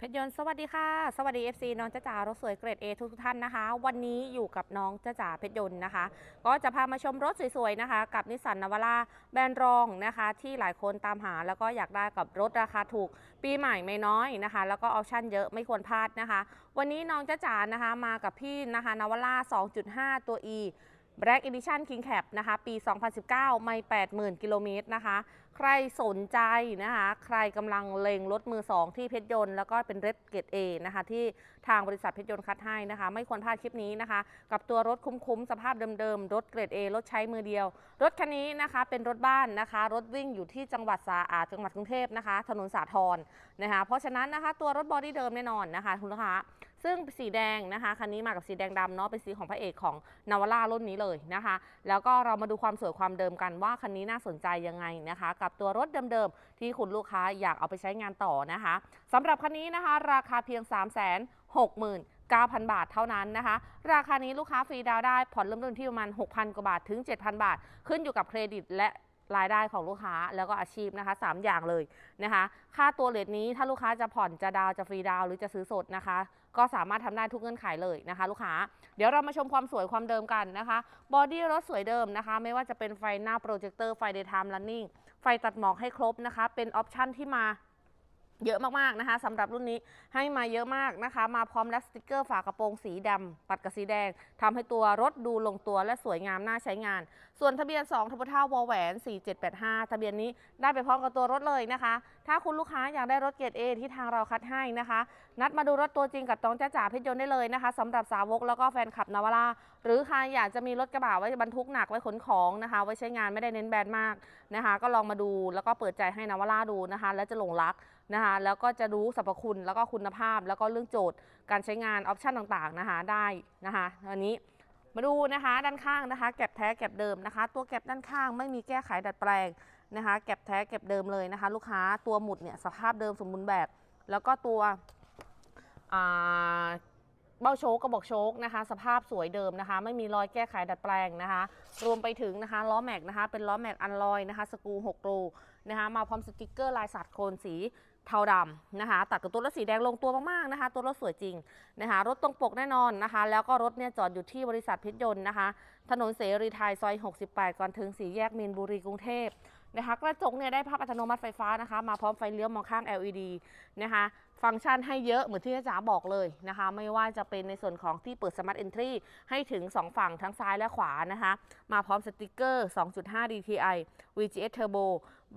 เพชรยนต์สวัสดีค่ะ สวัสดี FC น้องจ้าจ๋ารถสวยเกรด A ทุกท่านนะคะ วันนี้อยู่กับน้องจ้าจ๋าเพชรยนต์นะคะ ก็จะพามาชมรถสวยๆนะคะ กับนิสสันนาวาร่าแบรนด์รองนะคะ ที่หลายคนตามหาแล้วก็อยากได้กับรถราคาถูก ปีใหม่ไม่น้อยนะคะ แล้วก็ออปชั่นเยอะไม่ควรพลาดนะคะ วันนี้น้องจ้าจ๋านะคะมากับพี่นะคะนาวาร่า2.5 ตัว E Black Edition King Cap นะคะ ปี 2019 ไม่ 80,000 กิโลเมตรนะคะ ใครสนใจนะคะ ใครกำลังเลงรถมือ2ที่เพชรยนต์แล้วก็เป็นเรดเกตเอนะคะ ที่ทางบริษัทเพชรยนต์คัดให้นะคะ ไม่ควรพลาดคลิปนี้นะคะ กับตัวรถคุ้มๆ สภาพเดิมๆ รถเกรด A รถใช้มือเดียว รถคันนี้นะคะเป็นรถบ้านนะคะ รถวิ่งอยู่ที่จังหวัดสาอาจังหวัดกรุงเทพนะคะ ถนนสาทรนะคะ เพราะฉะนั้นนะคะตัวรถบอดี้เดิมแน่นอนนะคะคุณลูกค้าซึ่งสีแดงนะคะคันนี้มากับสีแดงดำเนาะเป็นสีของพระเอกของนาวาร่ารุ่นนี้เลยนะคะ แล้วก็เรามาดูความสวยความเดิมกันว่าคันนี้น่าสนใจยังไงนะคะ กับตัวรถเดิมๆ ที่คุณลูกค้าอยากเอาไปใช้งานต่อนะคะสำหรับคันนี้นะคะ ราคาเพียง 3 6 0 0 0 0 9,000 บาทเท่านั้นนะคะ ราคานี้ลูกค้าฟรีดาวได้ ผ่อนเริ่มต้นที่ประมาณ 6,000 กว่าบาทถึง 7,000 บาท ขึ้นอยู่กับเครดิตและรายได้ของลูกค้าแล้วก็อาชีพนะคะสามอย่างเลยนะคะ ค่าตัวเลทนี้ถ้าลูกค้าจะผ่อนจะดาวจะฟรีดาวหรือจะซื้อสดนะคะ ก็สามารถทำได้ทุกเงื่อนไขเลยนะคะ ลูกค้า เดี๋ยวเรามาชมความสวยความเดิมกันนะคะบอดี้รถสวยเดิมนะคะ ไม่ว่าจะเป็นไฟหน้าโปรเจคเตอร์ไฟ daytime running ไไฟตัดหมอกให้ครบนะคะ เป็นออปชั่นที่มาเยอะมากๆนะคะสำหรับรุ่นนี้ให้มาเยอะมากนะคะ มาพร้อมและสติกเกอร์ฝากระโปรงสีดำปัดกับสีแดงทำให้ตัวรถดูลงตัวและสวยงามน่าใช้งาน ส่วนทะเบียน 2ทบท่าวอแหวน 4785 ทะเบียนนี้ได้ไปพร้อมกับตัวรถเลยนะคะ ถ้าคุณลูกค้าอยากได้รถเกรด A ที่ทางเราคัดให้นะคะ นัดมาดูรถตัวจริงกับตองจ้าจ๋าเพชรยนต์ได้เลยนะคะสำหรับสาวกแล้วก็แฟนคลับนาวาราหรือใครอยากจะมีรถกระบะไว้บรรทุกหนักไว้ขนของนะคะ ไว้ใช้งานไม่ได้เน้นแบรนด์มากนะคะ ก็ลองมาดูแล้วก็เปิดใจให้นาวาราดูนะคะ แล้วจะหลงรักนะคะแล้วก็จะรู้สรรพคุณแล้วก็คุณภาพ แล้วก็เรื่องโจทย์การใช้งานออปชันต่างๆนะคะได้นะคะวันนี้มาดูนะคะด้านข้างนะคะ แก็บแท้แก็บเดิมนะคะ ตัวแก็บด้านข้างไม่มีแก้ไขดัดแปลง นะคะแก็บแท้แก็บเดิมเลยนะคะ ลูกค้าตัวหมุดเนี่ยสภาพเดิมสมบูรณ์แบบ แล้วก็ตัวเบ้าโชกกระบอกโชกนะคะ สภาพสวยเดิมนะคะ ไม่มีรอยแก้ไขดัดแปลงนะคะ รวมไปถึงนะคะล้อแม็กนะคะ เป็นล้อแม็กอันลอยนะคะ สกู6รูนะคะ มาพร้อมสติกเกอร์ลายสัตว์โคนสีเทาดำนะคะ ตัดกับตัวรถสีแดงลงตัวมากๆนะคะ ตัวรถสวยจริงนะคะ รถตรงปกแน่นอนนะคะ แล้วก็รถเนี่ยจอดอยู่ที่บริษัทเพชรยนต์นะคะ ถนนเสรีไทยซอย 68 ก่อนถึงสี่แยกมีนบุรีกรุงเทพ นะคะกระจกเนี่ยได้พับอัตโนมัติไฟฟ้านะคะ มาพร้อมไฟเลี้ยวมองข้าง LED นะคะ ฟังก์ชันให้เยอะเหมือนที่อาจารย์บอกเลยนะคะ ไม่ว่าจะเป็นในส่วนของที่เปิด Smart Entry ให้ถึง 2 ฝั่งทั้งซ้ายและขวานะคะ มาพร้อมสติกเกอร์ 2.5 DTI VGS Turbo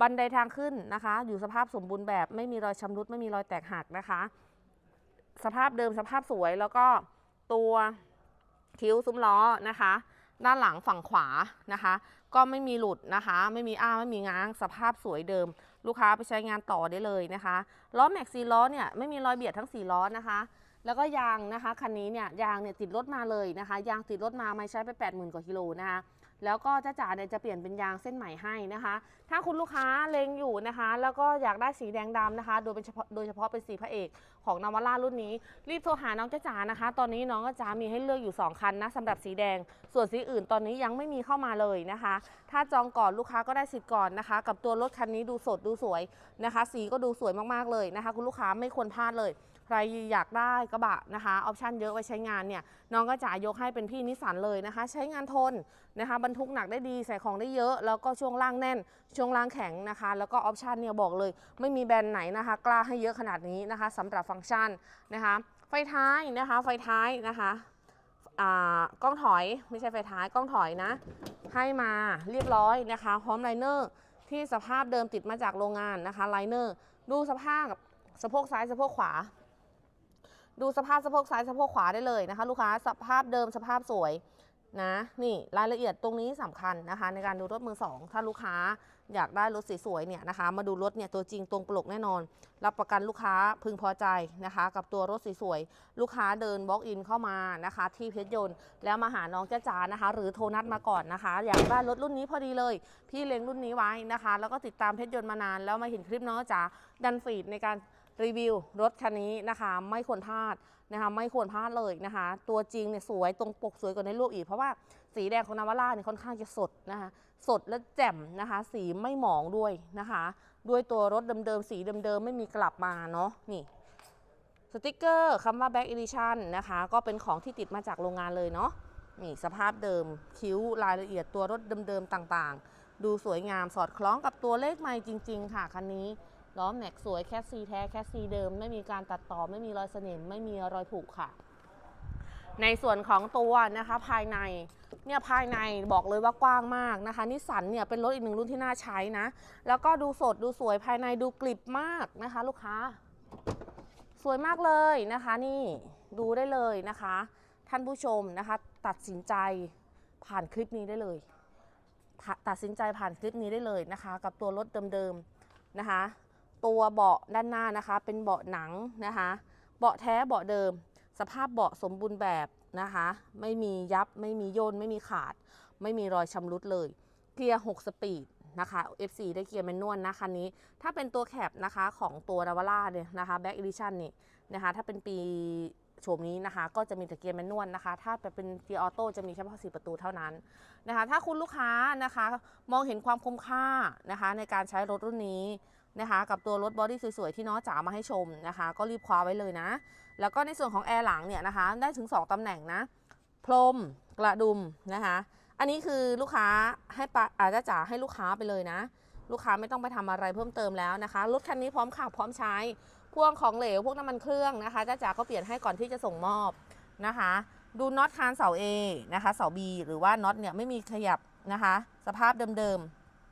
บันไดทางขึ้นนะคะ อยู่สภาพสมบูรณ์แบบไม่มีรอยชำรุดไม่มีรอยแตกหักนะคะ สภาพเดิมสภาพสวยแล้วก็ตัวคิ้วซุ้มล้อนะคะ ด้านหลังฝั่งขวานะคะ ก็ไม่มีหลุดนะคะ ไม่มีอ้าไม่มีง้างสภาพสวยเดิม ลูกค้าไปใช้งานต่อได้เลยนะคะล้อแม็กซีล้อเนี่ยไม่มีรอยเบียดทั้ง4ล้อนะคะ แล้วก็ยางนะคะคันนี้เนี่ยยางเนี่ยติดรถมาเลยนะคะ ยางติดรถมาไม่ใช้ไป 80,000 กว่ากิโลนะคะ แล้วก็จ้าจ๋าเนี่ยจะเปลี่ยนเป็นยางเส้นใหม่ให้นะคะ ถ้าคุณลูกค้าเลงอยู่นะคะ แล้วก็อยากได้สีแดงดำนะคะ โดยเป็นเฉพาะโดยเฉพาะเป็นสีพระเอกของนาวาร่ารุ่นนี้ รีบโทรหาน้องจ้าจ๋านะคะ ตอนนี้น้องจ้าจ๋ามีให้เลือกอยู่ 2 คันนะสำหรับสีแดง ส่วนสีอื่นตอนนี้ยังไม่มีเข้ามาเลยนะคะ ถ้าจองก่อนลูกค้าก็ได้สิทธิ์ก่อนนะคะ กับตัวรถคันนี้ดูสดดูสวยนะคะ สีก็ดูสวยมากๆเลยนะคะ คุณลูกค้าไม่ควรพลาดเลย ใครอยากได้กระบะนะคะออปชันเยอะไว้ใช้งานเนี่ยน้องก็จะยกให้เป็นพี่นิสสันเลยนะคะ ใช้งานทนนะคะบรรทุกหนักได้ดีใส่ของได้เยอะ แล้วก็ช่วงล่างแน่น ช่วงล่างแข็งนะคะ แล้วก็ออปชันเนี่ยบอกเลย ไม่มีแบรนด์ไหนนะคะ กล้าให้เยอะขนาดนี้นะคะสำหรับฟังก์ชันนะคะ ไฟท้ายนะคะไฟท้ายนะคะกล้องถอยไม่ใช่ไฟท้ายกล้องถอยนะ ให้มาเรียบร้อยนะคะ พร้อมไลเนอร์ที่สภาพเดิมติดมาจากโรงงานนะคะไลเนอร์ดูสภาพสะโพกซ้ายสะโพกขวา ดูสภาพสะโพกซ้ายสะโพกขวาได้เลยนะคะ ลูกค้าสภาพเดิมสภาพสวยนะ นี่รายละเอียดตรงนี้สำคัญนะคะ ในการดูรถมือสองถ้าลูกค้าอยากได้รถสวยๆเนี่ยนะคะ มาดูรถเนี่ยตัวจริงตรงปลกแน่นอน รับประกันลูกค้าพึงพอใจนะคะ กับตัวรถสวยๆลูกค้าเดินบล็อกอินเข้ามานะคะ ที่เพชรยนต์แล้วมาหาน้องจ้าจ๋านะคะ หรือโทรนัดมาก่อนนะคะ อยากได้รถรุ่นนี้พอดีเลย พี่เล็งรุ่นนี้ไว้นะคะ แล้วก็ติดตามเพชรยนต์มานานแล้วมาเห็นคลิปน้องจ๋าดันฟีดในการ รีวิวรถคันนี้นะคะ ไม่ควรพลาดนะคะ ไม่ควรพลาดเลยนะคะ ตัวจริงเนี่ยสวยตรงปกสวยกว่าในรูปอีก เพราะว่าสีแดงของนาวาร่าเนี่ยค่อนข้างจะสดนะคะ สดและแจ่มนะคะ สีไม่หมองด้วยนะคะ ด้วยตัวรถเดิมๆสีเดิมๆไม่มีกลับมาเนาะนี่สติกเกอร์คำว่า Back Edition นะคะ ก็เป็นของที่ติดมาจากโรงงานเลยเนาะนี่สภาพเดิมคิ้วรายละเอียดตัวรถเดิมๆต่างๆ ดูสวยงามสอดคล้องกับตัวเลขใหม่จริง ๆ ค่ะคันนี้ ล้อแม็กสวยแคสซีแท้แคสซีเดิม ไม่มีการตัดต่อไม่มีรอยสนิมไม่มีรอยผุค่ะ ในส่วนของตัวนะคะภายในเนี่ยภายในบอกเลยว่ากว้างมากนะคะนิสสันเนี่ยเป็นรถอีกหนึ่งรุ่นที่น่าใช้นะ แล้วก็ดูสดดูสวยภายในดูกลิบมากนะคะ ลูกค้า สวยมากเลยนะคะนี่ดูได้เลยนะคะ ท่านผู้ชมนะคะ ตัดสินใจผ่านคลิปนี้ได้เลย ตัดสินใจผ่านคลิปนี้ได้เลยนะคะ กับตัวรถเดิมๆนะคะ ตัวเบาะด้านหน้านะคะ เป็นเบาะหนังนะคะ เบาะแท้เบาะเดิม สภาพเบาะสมบูรณ์แบบนะคะ ไม่มียับไม่มีโยนไม่มีขาด ไม่มีรอยชำรุดเลยเกียร์ 6 สปีดนะคะ F4 ได้เกียร์แมนนวลนะคันนี้ ถ้าเป็นตัวแคปนะคะของตัว n a v a ร่าเนี่ยนะคะ Back Edition นี่นะคะ ถ้าเป็นปีโฉมนี้นะคะ ก็จะมีแต่เกียร์แมนนวลนะคะ ถ้าเป็นเกียร์ออโต้จะมีเฉพาะ4ประตูเท่านั้นนะคะ ถ้าคุณลูกค้านะคะ มองเห็นความคุ้มค่านะคะ ในการใช้รถรุ่นนี้ นะคะกับตัวรถบอดี้สวยๆ ที่น้องจ๋ามาให้ชมนะคะ ก็รีบคว้าไว้เลยนะ แล้วก็ในส่วนของแอร์หลังเนี่ยนะคะ ได้ถึง 2ตำแหน่งนะ พรมกระดุมนะคะ อันนี้คือลูกค้าให้ปะอาจจะจ๋าให้ลูกค้าไปเลยนะ ลูกค้าไม่ต้องไปทำอะไรเพิ่มเติมแล้วนะคะ รถคันนี้พร้อมขับพร้อมใช้พวกของเหลวพวกน้ำมันเครื่องนะคะจ้าจ๋าก็เปลี่ยนให้ก่อนที่จะส่งมอบนะคะ ดูน็อตคานเสา A นะคะเสา B หรือว่าน็อตเนี่ยไม่มีขยับนะคะ สภาพเดิม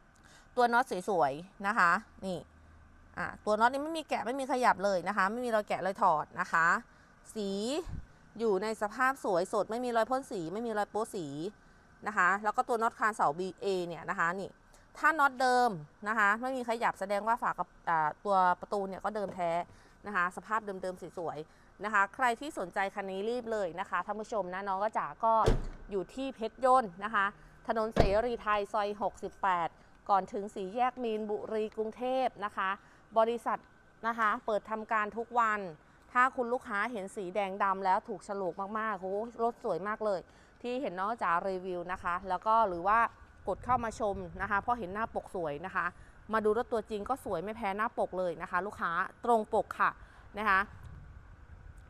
ๆตัวน็อตสวยๆนะคะ นี่ อะตัวน็อตนี่ไม่มีแกะไม่มีขยับเลยนะคะ ไม่มีรอยแกะรอยถอดนะคะ สีอยู่ในสภาพสวยสด ไม่มีรอยพ่นสี ไม่มีรอยโป๊สีนะคะ แล้วก็ตัวน็อตคานเสา BA เนี่ยนะคะนี่ถ้าน็อตเดิมนะคะ ไม่มีขยับแสดงว่าฝากระอ่าตัวประตูเนี่ยก็เดิมแท้นะคะ สภาพเดิมๆสวยๆนะคะ ใครที่สนใจคันนี้รีบเลยนะคะท่านผู้ชมนะน้องก็จ๋าก็อยู่ที่เพชรยนต์นะคะ ถนนเสรีไทยซอย 68 ก่อนถึงสีแยกมีนบุรีกรุงเทพนะคะ บริษัทนะคะ เปิดทำการทุกวัน ถ้าคุณลูกค้าเห็นสีแดงดำแล้วถูกฉลูกมากๆโอ้โหรถสวยมากเลย ที่เห็นน้องจ๋ารีวิวนะคะ แล้วก็หรือว่ากดเข้ามาชมนะคะ เพราะเห็นหน้าปกสวยนะคะ มาดูรถตัวจริงก็สวยไม่แพ้หน้าปกเลยนะคะ ลูกค้าตรงปกค่ะนะคะ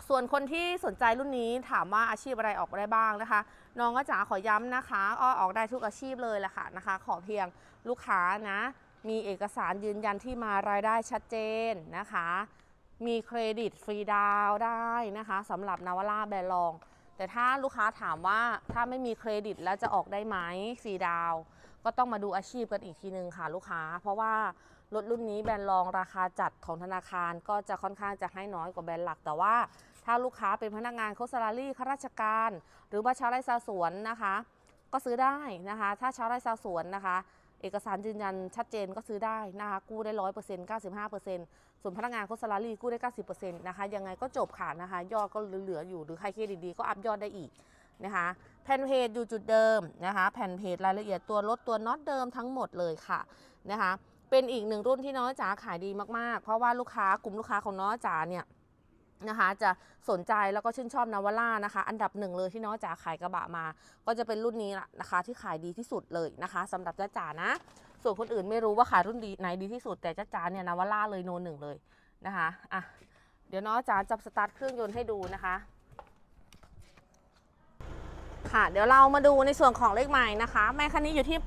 ส่วนคนที่สนใจรุ่นนี้ถามว่าอาชีพอะไรออกได้บ้างนะคะ น้องก็จ๋าขอย้ำนะคะอ้อออกได้ทุกอาชีพเลยแหละค่ะนะคะ ขอเพียงลูกค้านะ มีเอกสารยืนยันที่มารายได้ชัดเจนนะคะ มีเครดิตฟรีดาวได้นะคะสำหรับนาวาร่าแบรนด์รอง แต่ถ้าลูกค้าถามว่าถ้าไม่มีเครดิตแล้วจะออกได้ไหมฟรีดาวก็ต้องมาดูอาชีพกันอีกทีนึงค่ะลูกค้า เพราะว่ารถรุ่นนี้แบรนด์รองราคาจัดของธนาคารก็จะค่อนข้างจะให้น้อยกว่าแบรนด์หลัก แต่ว่าถ้าลูกค้าเป็นพนักงานโฆษณารี่ข้าราชการ หรือว่าชาวไร่ชาวสวนนะคะ ก็ซื้อได้นะคะ ถ้าชาวไร่ชาวสวนนะคะ เอกสารยืนยันชัดเจนก็ซื้อได้นะคะกู้ได้ร้อยเปอร์เซ็นต์เก้าสิบห้าเปอร์เซ็นต์ส่วนพนักงานโฆษณารีกู้ได้เก้าสิบเปอร์เซ็นต์นะคะยังไงก็จบค่ะนะคะยอดก็เหลืออยู่หรือใครเครดิตดีก็อัพยอดได้อีกนะคะแผ่นเพจอยู่จุดเดิมนะคะแผ่นเพจรายละเอียดตัวรถตัวน็อตเดิมทั้งหมดเลยค่ะนะคะเป็นอีกหนึ่งรุ่นที่น้องจ๋าขายดีมากๆ เพราะว่าลูกค้ากลุ่มลูกค้าของน้องจ๋าเนี่ย นะคะ จะสนใจแล้วก็ชื่นชอบนาวาร่านะคะ อันดับหนึ่งเลยที่น้องจ๋าขายกระบะมา ก็จะเป็นรุ่นนี้ละนะคะ ที่ขายดีที่สุดเลยนะคะสำหรับจ้าจ๋านะ ส่วนคนอื่นไม่รู้ว่าขายรุ่นดีไหนดีที่สุด แต่จ้าจ๋าเนี่ยนาวาร่าเลยโนหนึ่งเลยนะคะอะเดี๋ยวน้องจ๋าจับสตาร์ทเครื่องยนต์ให้ดูนะคะค่ะเดี๋ยวเรามาดูในส่วนของเลขไม้นะคะ ไม้คันนี้อยู่ที่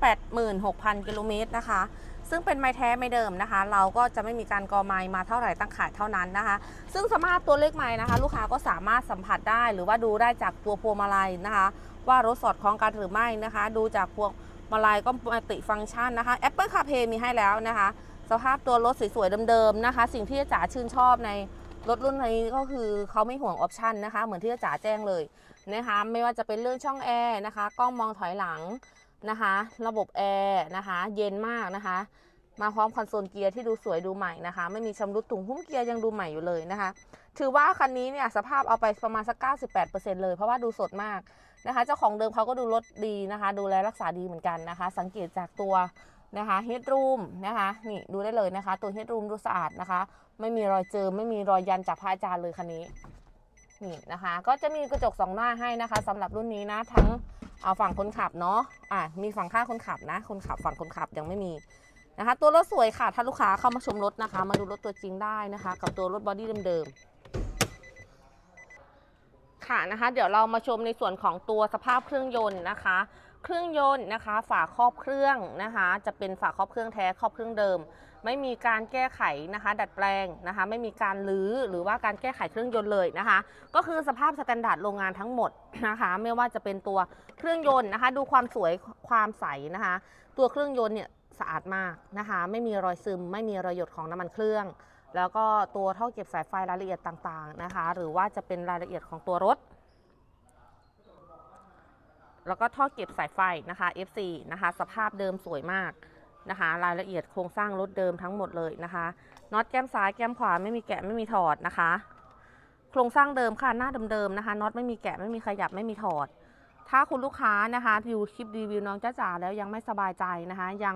86,000 กิโลเมตรนะคะ ซึ่งเป็นไม้แท้ไม่เดิมนะคะ เราก็จะไม่มีการกอไม้มาเท่าไหร่ตั้งขายเท่านั้นนะคะ ซึ่งสภาพตัวเลขไม้นะคะ ลูกค้าก็สามารถสัมผัสได้หรือว่าดูได้จากตัวพวงมาลัยนะคะ ว่ารถสอดคล้องกันหรือไม่นะคะ ดูจากพวงมาลัยก็มัลติฟังก์ชันนะคะ Apple CarPlay มีให้แล้วนะคะ สภาพตัวรถสวยๆเดิมๆนะคะ สิ่งที่จ๋าชื่นชอบในรถรุ่นนี้ก็คือเขาไม่ห่วงออปชันนะคะ เหมือนที่จ๋าแจ้งเลยนะคะ ไม่ว่าจะเป็นเรื่องช่องแอร์นะคะ กล้องมองถอยหลัง นะคะ ระบบแอร์นะคะ เย็นมากนะคะ มาพร้อมคอนโซลเกียร์ที่ดูสวยดูใหม่นะคะ ไม่มีชำรุดถุงหุ้มเกียร์ยังดูใหม่อยู่เลยนะคะ ถือว่าคันนี้เนี่ยสภาพเอาไปประมาณสัก 98%เลยเพราะว่าดูสดมากนะคะ เจ้าของเดิมเขาก็ดูรถดีนะคะ ดูแลรักษาดีเหมือนกันนะคะ สังเกตจากตัวนะคะเฮดรูมนะคะนี่ดูได้เลยนะคะ ตัวเฮดรูมดูสะอาดนะคะ ไม่มีรอยเจอไม่มีรอยยันจากพระอาจารย์เลยคันนี้นี่นะคะ ก็จะมีกระจกสองหน้าให้นะคะสำหรับรุ่นนี้นะทั้ง เอาฝั่งคนขับเนาะอะมีฝั่งข้างคนขับนะ คนขับฝั่งคนขับยังไม่มีนะคะ ตัวรถสวยค่ะ ถ้าลูกค้าเข้ามาชมรถนะคะ มาดูรถตัวจริงได้นะคะ กับตัวรถบอดี้เดิม ค่ะนะคะเดี๋ยวเรามาชมในส่วนของตัวสภาพเครื่องยนต์นะคะ เครื่องยนต์นะคะ ฝาครอบเครื่องนะคะ จะเป็นฝาครอบเครื่องแท้ครอบเครื่องเดิม ไม่มีการแก้ไขนะคะ ดัดแปลงนะคะ ไม่มีการลื้อหรือว่าการแก้ไขเครื่องยนต์เลยนะคะ ก็คือสภาพสแตนดาร์ดโรงงานทั้งหมดนะคะ ไม่ว่าจะเป็นตัวเครื่องยนต์นะคะ ดูความสวยความใสนะคะ ตัวเครื่องยนต์เนี่ยสะอาดมากนะคะ ไม่มีรอยซึม ไม่มีรอยหยดของน้ำมันเครื่อง แล้วก็ตัวท่อเก็บสายไฟรายละเอียดต่างๆนะคะ หรือว่าจะเป็นรายละเอียดของตัวรถ แล้วก็ท่อเก็บสายไฟนะคะ F4 นะคะ สภาพเดิมสวยมากนะคะ รายละเอียดโครงสร้างรถเดิมทั้งหมดเลยนะคะน็อตแก้มซ้ายแก้มขวาไม่มีแกะไม่มีถอดนะคะ โครงสร้างเดิมค่ะหน้าเดิมๆนะคะน็อตไม่มีแกะไม่มีขยับไม่มีถอด ถ้าคุณลูกค้านะคะดูคลิปรีวิวน้องจ้าจ๋าแล้วยังไม่สบายใจนะคะ ยัง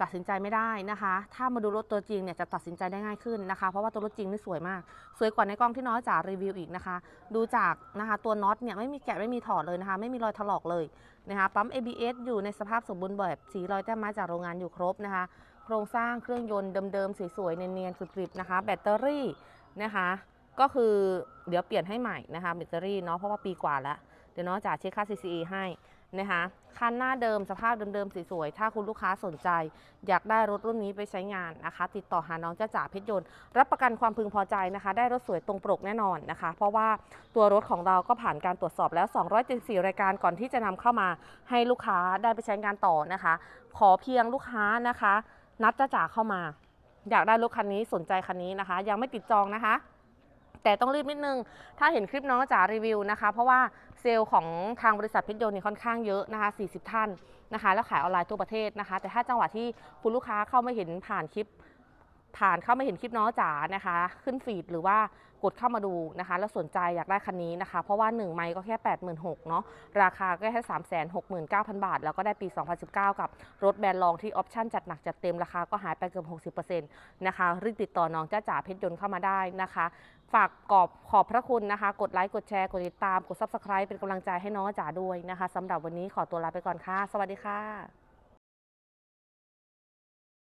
ตัดสินใจไม่ได้นะคะ ถ้ามาดูรถตัวจริงเนี่ยจะตัดสินใจได้ง่ายขึ้นนะคะ เพราะว่าตัวรถจริงนี่สวยมาก สวยกว่าในกล้องที่น้องจ๋ารีวิวอีกนะคะ ดูจากนะคะตัวน็อตเนี่ยไม่มีแกะไม่มีถอดเลยนะคะ ไม่มีรอยถลอกเลยนะคะปั๊ม ABS อยู่ในสภาพสมบูรณ์แบบสีรอยแต้มม้จากโรงงานอยู่ครบนะคะ โครงสร้างเครื่องยนต์เดิมๆสวยๆเนียนๆกริบๆนะคะ แบตเตอรี่นะคะ ก็คือเดี๋ยวเปลี่ยนให้ใหม่นะคะแบตเตอรี่เนาะเพราะว่าปีกว่าแล้วเดี๋ยวน้องจ๋าเช็คค่า CCE ให้ นะคะคันหน้าเดิมสภาพเดิมๆสวยๆ ถ้าคุณลูกค้าสนใจ อยากได้รถรุ่นนี้ไปใช้งานนะคะ ติดต่อหาน้องจ้าจ๋าเพชรยนต์ รับประกันความพึงพอใจนะคะ ได้รถสวยตรงปกแน่นอนนะคะ เพราะว่าตัวรถของเราก็ผ่านการตรวจสอบแล้ว 274 รายการก่อนที่จะนำเข้ามาให้ลูกค้าได้ไปใช้งานต่อนะคะ ขอเพียงลูกค้านะคะ นัดจ้าจ๋าเข้ามา อยากได้รถคันนี้สนใจคันนี้นะคะ ยังไม่ติดจองนะคะ แต่ต้องรีบนิดนึง ถ้าเห็นคลิปน้องจ๋ารีวิวนะคะ เพราะว่าเซลล์ของทางบริษัทเพชรยนต์เนี่ยค่อนข้างเยอะนะคะ 40 ท่านนะคะ แล้วขายออนไลน์ทั่วประเทศนะคะ แต่ถ้าจังหวะที่คุณลูกค้าเข้ามาเห็นผ่านคลิป ผ่านเข้ามาเห็นคลิปน้องจ๋านะคะ ขึ้นฟีดหรือว่ากดเข้ามาดูนะคะ แล้วสนใจอยากได้คันนี้นะคะ เพราะว่า 1 ไมค์ก็แค่ 86,000เนาะราคาก็แค่ 369,000 บาท แล้วก็ได้ปี 2019 กับรถแบรนด์รองที่ออปชั่นจัดหนักจัดเต็มราคาก็หายไปเกือบ60%นะคะรีบติดต่อน้องจ้าจ๋าเพชรยนต์เข้ามาได้นะคะ ฝากกอบขอบพระคุณนะคะ กดไลค์ กดแชร์ กดติดตาม กด subscribe เป็นกำลังใจให้น้องจ๋าด้วยนะคะสำหรับวันนี้ขอตัวลาไปก่อนค่ะ สวัสดีค่ะ